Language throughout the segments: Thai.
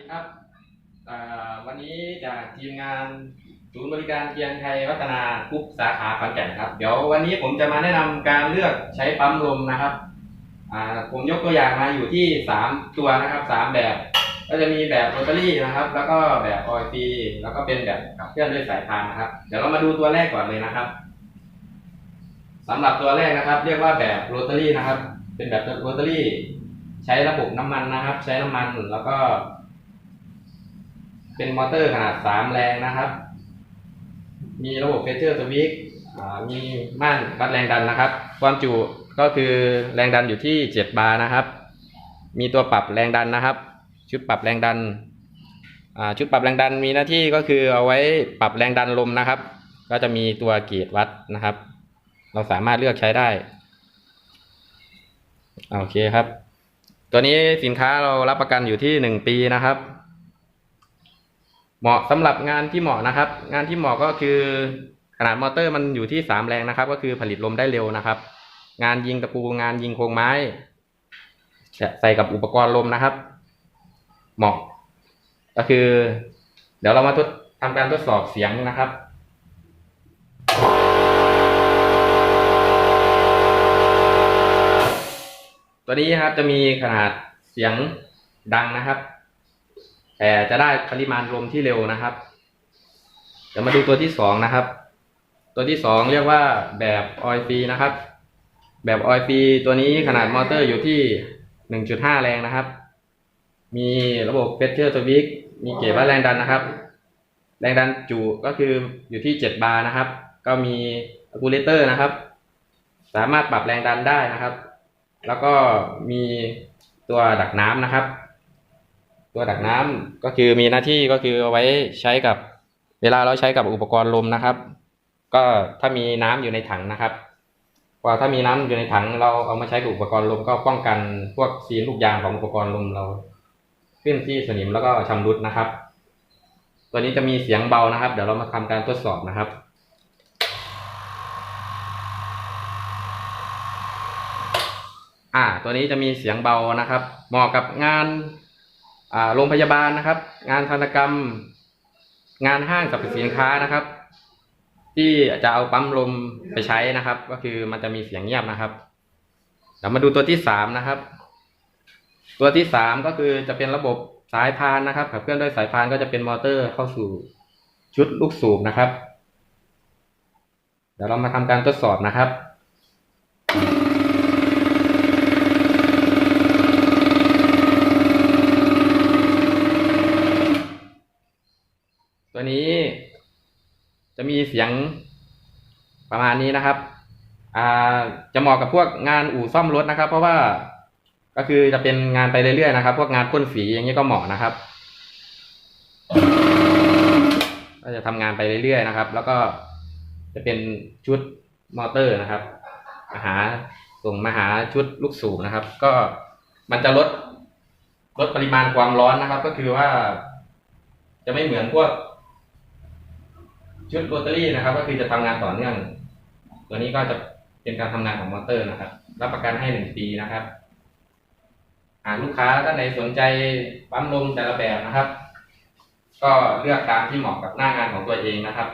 ดีครับวันนี้จากทีมงานศูนย์บริการเทียนไทยวัฒนาทุกสาขาขอนแก่นครับ เดี๋ยววันนี้ผมจะมาแนะนำการเลือกใช้ปั๊มลมนะครับผมยกตัวอย่างมาอยู่ที่สามตัวนะครับสามแบบ ก็จะมีแบบโรตารี่นะครับ แล้วก็แบบออยล์ฟรีแล้วก็เป็นแบบขับเคลื่อนด้วยสายพานนะครับ เดี๋ยวเรามาดูตัวแรกก่อนเลยนะครับสำหรับตัวแรกนะครับ เรียกว่าแบบโรตารี่นะครับ เป็นแบบโรตารี่ใช้ระบบน้ำมันนะครับ ใช้น้ำมันแล้วก็ เป็นมอเตอร์ขนาดสามแรงนะครับ มีระบบเพชเชอร์สวิกมีม่านวัดแรงดันนะครับ ความจุก็คือแรงดันอยู่ที่เจ็ดบาร์นะครับ มีตัวปรับแรงดันนะครับ ชุดปรับแรงดันชุดปรับแรงดันมีหน้าที่ก็คือเอาไว้ปรับแรงดันลมนะครับ ก็จะมีตัวเกจวัดนะครับ เราสามารถเลือกใช้ได้โอเคครับ ตัวนี้สินค้าเรารับประกันอยู่ที่หนึ่งปีนะครับ เหมาะสำหรับงานที่เหมาะนะครับ งานที่เหมาะก็คือขนาดมอเตอร์มันอยู่ที่สามแรงนะครับ ก็คือผลิตลมได้เร็วนะครับ งานยิงตะปูงานยิงโครงไม้ ใส่กับอุปกรณ์ลมนะครับ เหมาะ ก็คือ เดี๋ยวเรามาทดทำการทดสอบเสียงนะครับตัวนี้ครับจะมีขนาดเสียงดังนะครับ แต่จะได้ปริมาณลมที่เร็วนะครับ เดี๋ยวมาดูตัวที่สองนะครับ ตัวที่สองเรียกว่าแบบออยฟีนะครับ แบบออยฟีตัวนี้ขนาดมอเตอร์อยู่ที่หนึ่งจุดห้าแรงนะครับ มีระบบเพชเชอร์สวิกมีเกจวัดแรงดันนะครับ แรงดันจุก็คืออยู่ที่เจ็ดบาร์นะครับ ก็มีอะคูเลเตอร์นะครับ สามารถปรับแรงดันได้นะครับ แล้วก็มีตัวดักน้ำนะครับ ตัวดักน้ำก็คือมีหน้าที่ก็คือเอาไว้ใช้กับเวลาเราใช้กับอุปกรณ์ลมนะครับ ก็ถ้ามีน้ำอยู่ในถังนะครับว่าถ้ามีน้ำอยู่ในถังเราเอามาใช้กับอุปกรณ์ลมก็ป้องกันพวกซีนลูกยางของอุปกรณ์ลมเรา ขึ้นที่สนิมแล้วก็ชำรุดนะครับ ตัวนี้จะมีเสียงเบานะครับ เดี๋ยวเรามาทำการทดสอบนะครับอ่าตัวนี้จะมีเสียงเบานะครับ เหมาะกับงาน โรงพยาบาลนะครับ งานธนกรรม งานห้างสรรพสินค้านะครับ ที่จะเอาปั๊มลมไปใช้นะครับ ก็คือมันจะมีเสียงเงียบนะครับเดี๋ยวมาดูตัวที่สามนะครับ ตัวที่สามก็คือจะเป็นระบบสายพานนะครับขับเคลื่อนด้วยสายพานก็จะเป็นมอเตอร์เข้าสู่ชุดลูกสูบนะครับ เดี๋ยวเรามาทำการทดสอบนะครับ ตัวนี้จะมีเสียงประมาณนี้นะครับ อ่า จะเหมาะกับพวกงานอู่ซ่อมรถนะครับ เพราะว่าก็คือจะเป็นงานไปเรื่อยๆนะครับ พวกงานพ่นสีอย่างนี้ก็เหมาะนะครับ ก็จะทำงานไปเรื่อยๆนะครับ แล้วก็จะเป็นชุดมอเตอร์นะครับมาหาส่งมาหาชุดลูกสูบนะครับ ก็มันจะลดลดปริมาณความร้อนนะครับ ก็คือว่า จะไม่เหมือนพวก ชุดโรตารี่นะครับ ก็คือจะทำงานต่อเนื่อง ตัวนี้ก็จะเป็นการทำงานของมอเตอร์นะครับ รับประกันให้หนึ่งปีนะครับ หากลูกค้าท่านใดสนใจปั๊มลมแต่ละแบบนะครับ ก็เลือกตามที่เหมาะกับหน้างานของตัวเองนะครับ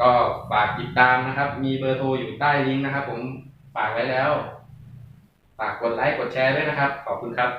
ก็ฝากติดตามนะครับ มีเบอร์โทรอยู่ใต้ลิงก์นะครับ ผมฝากไว้แล้ว ฝากกดไลค์กดแชร์ด้วยนะครับ ขอบคุณครับ